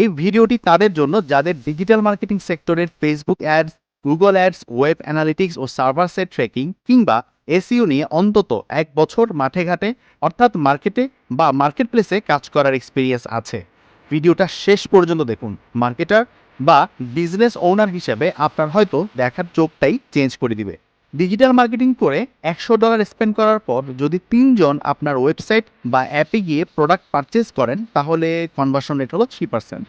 এই ভিডিওটি তাদের জন্য যাদের ডিজিটাল মার্কেটিং সেক্টরের Facebook ads Google ads web analytics ও সার্ভার সেট ট্র্যাকিং কিংবা এসইও নিয়ে অন্তত এক বছর মাঠে ঘাটে, অর্থাৎ মার্কেটে বা মার্কেট প্লেসে কাজ করার এক্সপিরিয়েন্স আছে। ভিডিওটা শেষ পর্যন্ত দেখুন। মার্কেটার বা বিজনেস ওনার হিসেবে আপনার হয়তো দেখার চোখটাই চেঞ্জ করে দিবে। ডিজিটাল মার্কেটিং করে একশো ডলার স্পেন্ড করার পর যদি তিনজন আপনার ওয়েবসাইট বা অ্যাপে গিয়ে প্রোডাক্ট পারচেস করেন, তাহলে কনভার্সন রেট হলো থ্রি পার্সেন্ট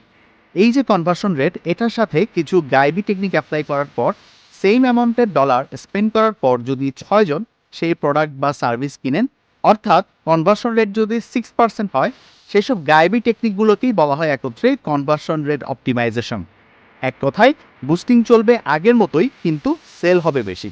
এই যে কনভার্সন রেট এটার সাথে কিছু গাইবি টেকনিক অ্যাপ্লাই করার পর সেম অ্যামাউন্টের ডলার স্পেন্ড করার পর যদি ছয়জন সেই প্রোডাক্ট বা সার্ভিস কিনেন, অর্থাৎ কনভার্সন রেট যদি সিক্স পার্সেন্ট হয়, সেসব গাইবি টেকনিকগুলোকেই বলা হয় একত্রে কনভার্সন রেট অপটিমাইজেশন এক কথায় বুস্টিং চলবে আগের মতোই, কিন্তু সেল হবে বেশি।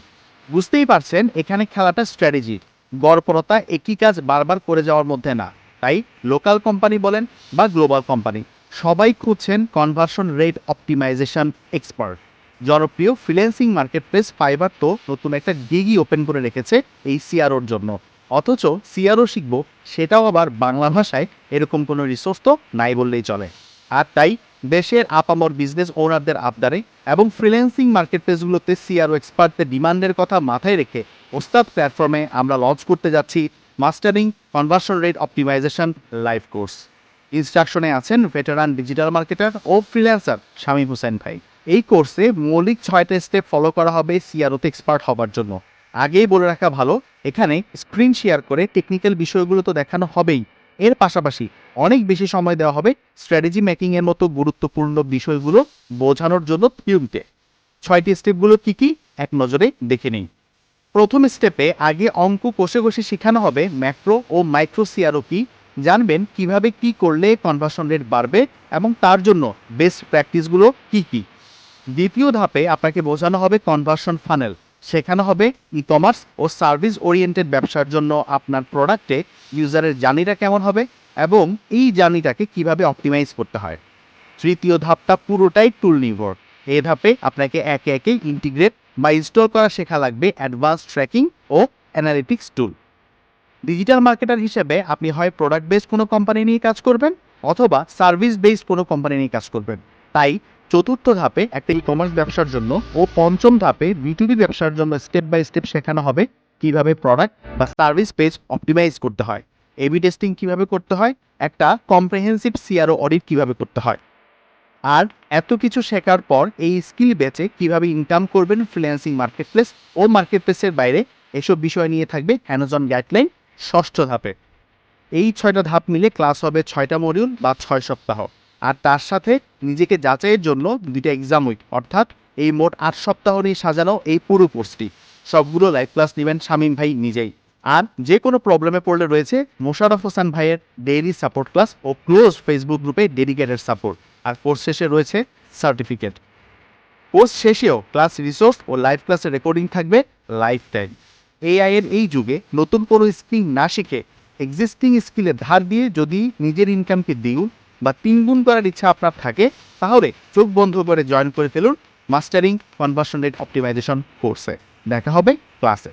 বুঝতেই পারছেন, এখানে খেলাটা স্ট্র্যাটেজি গড়পরতা একই কাজ বারবার করে যাওয়ার মধ্যে না। তাই লোকাল কোম্পানি বলেন বা গ্লোবাল কোম্পানি সবাই খুঁজছেন কনভার্সন রেট অপটিমাইজেশন এক্সপার্ট জনপ্রিয় ফ্রিল্যান্সিং মার্কেটপ্লেস ফাইবার তো নতুন একটা গিগই ওপেন করে রেখেছে এই সিআরওর জন্য। অথচ সিআরও শিখব, সেটাও আবার বাংলা ভাষায়, এরকম কোনো রিসোর্স তো নাই বললেই চলে। আর তাই দেশের আপামর বিজনেস ওনারদের আবদারে এবং ফ্রিল্যান্সিং মার্কেটপ্লেসগুলোতে সিআরও এক্সপার্টদের ডিমান্ডের কথা মাথায় রেখে ওস্তাদ প্ল্যাটফর্মে আমরা লঞ্চ করতে যাচ্ছি mastering conversion rate optimization live course ইনস্ট্রাকশনে আছেন ভেটারান ডিজিটাল মার্কেটার ও ফ্রিল্যান্সার শামীম হোসেন ভাই। এই কোর্সে মৌলিক ছয়টা স্টেপ ফলো করা হবে সিআরওতে এক্সপার্ট হবার জন্য। আগেই বলে রাখা ভালো, এখানে স্ক্রিন শেয়ার করে টেকনিক্যাল বিষয়গুলো তো দেখানো হবেই। এর পাশাপাশি অনেক বেশি সময় দেওয়া হবে স্ট্র্যাটেজি মেকিংয়ের মতো গুরুত্বপূর্ণ বিষয়গুলো বোঝানোর জন্য থিওরিতে ছয়টি স্টেপগুলো কী কী? এক নজরে দেখে নিই। প্রথম স্টেপে আগে অঙ্ক কষে কষে শেখানো হবে ম্যাক্রো ও মাইক্রো সিআরও কি, জানবেন কীভাবে কি করলে কনভার্সন রেট বাড়বে এবং তার জন্য বেস্ট প্র্যাকটিসগুলো কি কি। দ্বিতীয় ধাপে আপনাকে বোঝানো হবে কনভার্সন ফানেল শেখানো হবে ই কমার্স ও সার্ভিস ওরিয়েন্টেড ব্যবসার জন্য আপনার প্রোডাক্টে ইউজারের জার্নিটা কেমন হবে এবং এই জার্নিটাকে কীভাবে অপটিমাইজ করতে হয়। তৃতীয় ধাপটা পুরোটাই টুল নির্ভর এই ধাপে আপনাকে একে একে ইন্টিগ্রেট বা ইনস্টল করা শেখা লাগবে অ্যাডভান্স ট্র্যাকিং ও অ্যানালিটিক্স টুল ডিজিটাল মার্কেটার হিসেবে আপনি হয় প্রোডাক্ট বেসড কোনো কোম্পানি নিয়ে কাজ করবেন অথবা সার্ভিস বেসড কোনো কোম্পানি নিয়ে কাজ করবেন। তাই চতুর্থ ধাপে একটা ই কমার্স ব্যবসার জন্য ও পঞ্চম ধাপে বিটুবি ব্যবসার জন্য স্টেপ বাই স্টেপ শেখানো হবে কীভাবে প্রোডাক্ট বা সার্ভিস পেজ অপটিমাইজ করতে হয় এবি টেস্টিং কীভাবে করতে হয়, একটা কম্প্রিহেন্সিভ সিআরও অডিট কীভাবে করতে হয়। আর এত কিছু শেখার পর এই স্কিল বেচে কীভাবে ইনকাম করবেন ফ্রিল্যান্সিং মার্কেটপ্লেস ও মার্কেটপ্লেসের বাইরে, এসব বিষয় নিয়ে থাকবে হ্যানোজন গাইডলাইন ষষ্ঠ ধাপে। এই ছয়টা ধাপ মিলে ক্লাস হবে ছয়টা মডিউল বা ছয় সপ্তাহ। আর তার সাথে নিজেকে যাচাইয়ের জন্য দুইটা এক্সাম উইক অর্থাৎ এই মোট আট সপ্তাহ নিয়ে সাজানো এই পুরো কোর্সটি সবগুলো লাইভ ক্লাস নেবেন শামীম ভাই নিজেই। আর যে কোনো প্রবলেমে পড়লে রয়েছে মোশারফ হোসেন ভাইয়ের ডেইলি সাপোর্ট ক্লাস ও ক্লোজ ফেসবুক গ্রুপে ডেডিকেটেড সাপোর্ট আর কোর্স শেষে রয়েছে সার্টিফিকেট কোর্স শেষেও ক্লাস রিসোর্স ও লাইভ ক্লাসের রেকর্ডিং থাকবে লাইফ টাইম এআই এর এই যুগে নতুন কোনো স্কিল না শিখে এক্সিস্টিং স্কিলে ধার দিয়ে যদি নিজের ইনকামকে দ্বিগুণ বা তিনগুণ করার ইচ্ছা আপনার থাকে, তাহলে চোখ বন্ধ করে জয়েন করে ফেলুন মাস্টারিং কনভার্সন রেট অপটিমাইজেশন কোর্সে দেখা হবে ক্লাসে